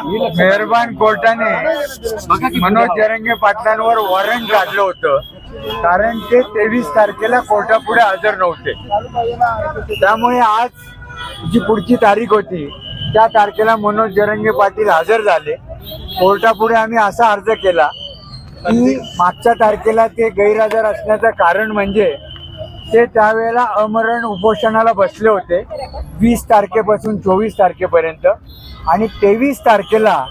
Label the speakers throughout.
Speaker 1: मेहरबान कोर्टाने मनोज जरंगे पाटलांवर वॉरंट काढलं होतं. कारण ते तेवीस तारखेला कोर्टापुढे हजर नव्हते. त्यामुळे आज जी पुढची तारीख होती त्या तारखेला मनोज जरंगे पाटील हजर झाले. कोर्टापुढे आम्ही असा अर्ज केला की मागच्या तारखेला ते गैरहजर असण्याचं कारण म्हणजे ते त्यावेळेला अमरण उपोषणाला बसले होते. वीस तारखेपासून चोवीस तारखेपर्यंत. आणि तेवीस तारखेला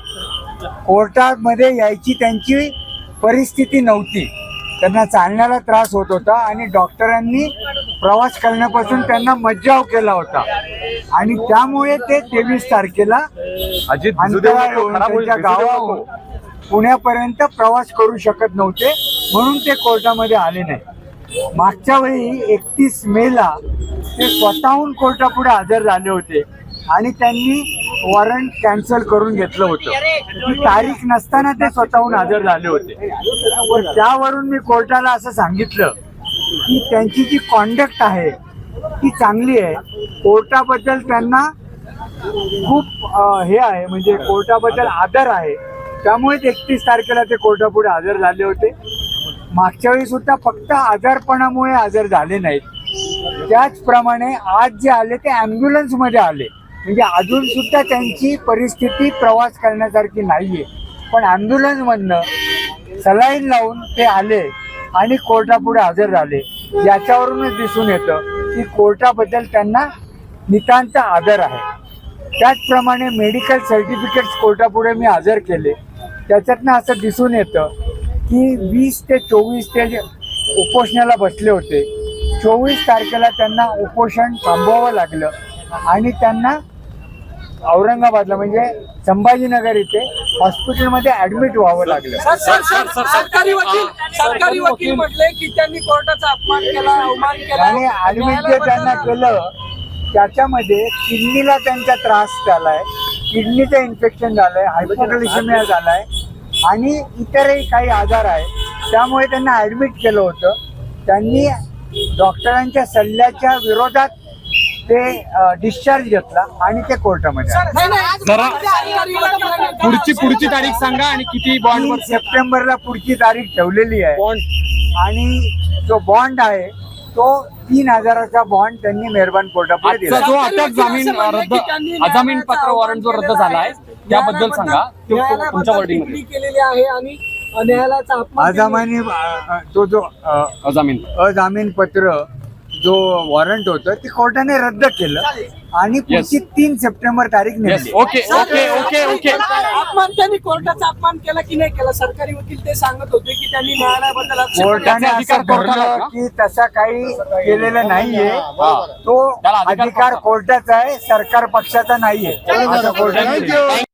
Speaker 1: कोर्टामध्ये यायची त्यांची परिस्थिती नव्हती. त्यांना चालण्याला त्रास होत होता आणि डॉक्टरांनी प्रवास करण्यापासून त्यांना मज्जाव केला होता. आणि त्यामुळे ते तेवीस तारखेला त्यांच्या गावाहून पुण्यापर्यंत प्रवास करू शकत नव्हते. म्हणून ते कोर्टामध्ये आले नाही. मागच्या वेळी एकतीस मेला ते स्वतःहून कोर्टापुढे हजर झाले होते आणि त्यांनी वॉरंट कॅन्सल करून घेतलं होतं. ती तारीख नसताना ते स्वतःहून हजर झाले होते. पण त्यावरून मी कोर्टाला असं सांगितलं की त्यांची जी कॉन्डक्ट आहे ती चांगली आहे. कोर्टाबद्दल त्यांना खूप हे आहे म्हणजे कोर्टाबद्दल आदर आहे. त्यामुळेच एकतीस तारखेला ते कोर्टापुढे हजर झाले होते. मागच्या वेळी सुद्धा फक्त आजारपणामुळे हजर झाले नाहीत. त्याचप्रमाणे आज जे आले ते ambulance मध्ये आले. म्हणजे अजून सुद्धा त्यांची परिस्थिती प्रवास करण्यासारखी नाहीये. पण ॲम्ब्युलन्समधनं मधनं सलाईन लावून ते आले आणि कोर्टापुढे हजर झाले. याच्यावरूनच दिसून येतं की कोर्टाबद्दल त्यांना नितांत आदर आहे. त्याचप्रमाणे मेडिकल सर्टिफिकेट्स कोर्टापुढे मी हजर केले. त्याच्यातनं असं दिसून येतं की वीस ते चोवीस ते जे उपोषणाला बसले होते चोवीस तारखेला त्यांना उपोषण थांबवावं लागलं आणि त्यांना औरंगाबादला म्हणजे संभाजीनगर इथे हॉस्पिटलमध्ये ऍडमिट व्हावं लागलं.
Speaker 2: सर, सर, सर, सर, सरकारी वकील सरकारी वकील म्हटले की त्यांनी कोर्टाचा अपमान केला अवमान केला.
Speaker 1: आणि ऍडमिट जे त्यांना केलं त्याच्यामध्ये किडनीला त्यांचा त्रास झालाय किडनीचं इन्फेक्शन झालंय हायपोग्लिसेमिया झालाय. आणि इतरही काही आजार आहे त्यामुळे त्यांना ऍडमिट केलं होतं. त्यांनी डॉक्टरांच्या सल्ल्याच्या विरोधात ते डिस्चार्ज घेतला आणि ते कोर्टामध्ये
Speaker 3: पुढची पुढची तारीख सांगा आणि किती बॉन्ड
Speaker 1: सप्टेंबरला पुढची तारीख ठेवलेली आहे.
Speaker 3: बॉन्ड
Speaker 1: आणि जो बॉन्ड आहे तो तीन हजाराचा बॉन्ड त्यांनी मेहरबान कोर्टापुढे
Speaker 3: आजचा
Speaker 1: दिला.
Speaker 3: जो अटक जामीन रद्द अजामीन पत्र वॉरंट जो रद्द झालाय त्याबद्दल सांगा. ते तु- तुमच्या
Speaker 2: वर्डिंगमध्ये केलेली आहे आणि न्यायालयाचा अपमान केलेला
Speaker 1: आजामानी अ, अ, तो जो अ,
Speaker 3: अजामीन.
Speaker 1: अजामीन पत्र जो वॉरंट होतं ते कोर्टाने रद्द केलं. आणि पुढची तीन सप्टेंबर तारीख
Speaker 3: येस
Speaker 1: नेमली.
Speaker 3: ओके ओके ओके ओके
Speaker 2: अपमान त्यांनी कोर्टाचा अपमान केला की नाही केला? सरकारी वकील ते सांगत होते की त्यांनी न्यायालयाबद्दल आक्षेप
Speaker 1: कोर्टाने
Speaker 3: त्याचे अधिकार
Speaker 1: असं
Speaker 3: कोर्टाला
Speaker 1: धरलं
Speaker 3: का?
Speaker 1: तसा काही केलेलं नाहीये. तो
Speaker 3: त्याला अधिकार
Speaker 1: अधिकार कोर्टाचा. आहे सरकार पक्षाचा नाहीये. असं कोर्टाने दिलं.